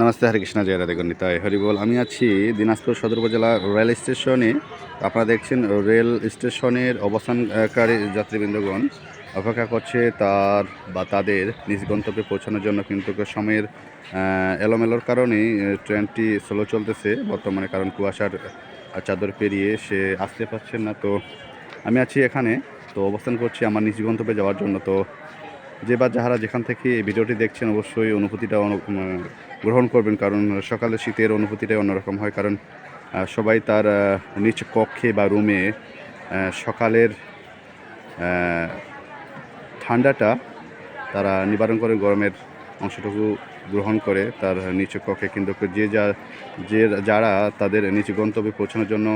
নমস্তে হরিকৃষ্ণ জয় রাধে গণিতায় হরিবল আমি আছি দিনাজপুর সদর উপজেলা রেল স্টেশনে। আপনারা দেখছেন রেল স্টেশনের অবস্থানকারী যাত্রীবৃন্দগণ। অপেক্ষা করছে তার বা তাদের নিজ গন্তব্যে পৌঁছানোর জন্য কিন্তু সময়ের এলোমেলোর কারণেই ট্রেনটি স্লো চলতেছে। বর্তমানে কারণ কুয়াশার চাদর পেরিয়ে সে আসতে পারছেন না। তো আমি আছি এখানে। তো অবস্থান করছি আমার নিজ গন্তব্যে যাওয়ার জন্য। তো যে বা যাহারা যেখান থেকে এই ভিডিওটি দেখছেন অবশ্যই অনুভূতিটা গ্রহণ করবেন। কারণ সকালে শীতের অনুভূতিটাই অন্যরকম হয়। কারণ সবাই তার নিজ কক্ষে বা রুমে সকালের ঠান্ডাটা তারা নিবারণ করে গরমের অংশটুকু গ্রহণ করে তার নিচু কক্ষে। কিন্তু যে যা, যে যারা তাদের নিচু গন্তব্যে পৌঁছানোর জন্য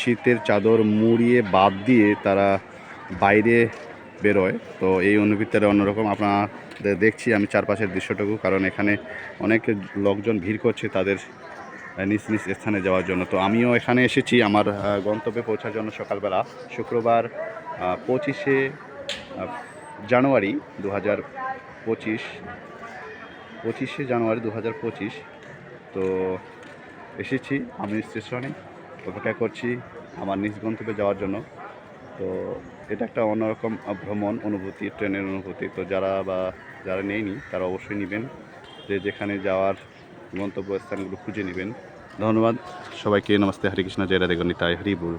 শীতের চাদর মুড়িয়ে বাদ দিয়ে তারা বাইরে বেরোয়। তো এই অনুভূতিটা অন্যরকম। আপনাদের দেখছি আমি চারপাশের দৃশ্যটুকু, কারণ এখানে অনেক লোকজন ভিড় করছে তাদের নিজ নিজ স্থানে যাওয়ার জন্য। তো আমিও এখানে এসেছি। আমার গন্তব্যে পৌঁছার জন্য সকালবেলা, শুক্রবার পঁচিশে জানুয়ারি দু হাজার পঁচিশ। পঁচিশে জানুয়ারি দু হাজার পঁচিশ। তো এসেছি আমি স্টেশনে, অপেক্ষা করছি আমার নিজ গন্তব্যে যাওয়ার জন্য। তো এটা একটা অন্যরকম ভ্রমণ অনুভূতি, ট্রেনের অনুভূতি। তো যারা বা যারা নেয়নি, তারা অবশ্যই নেবেন। যে যেখানে যাওয়ার গন্তব্য স্থানগুলো খুঁজে নেবেন। ধন্যবাদ। সবাইকে নমস্তে। হরে কৃষ্ণ। জয় রাধে। হরি বল।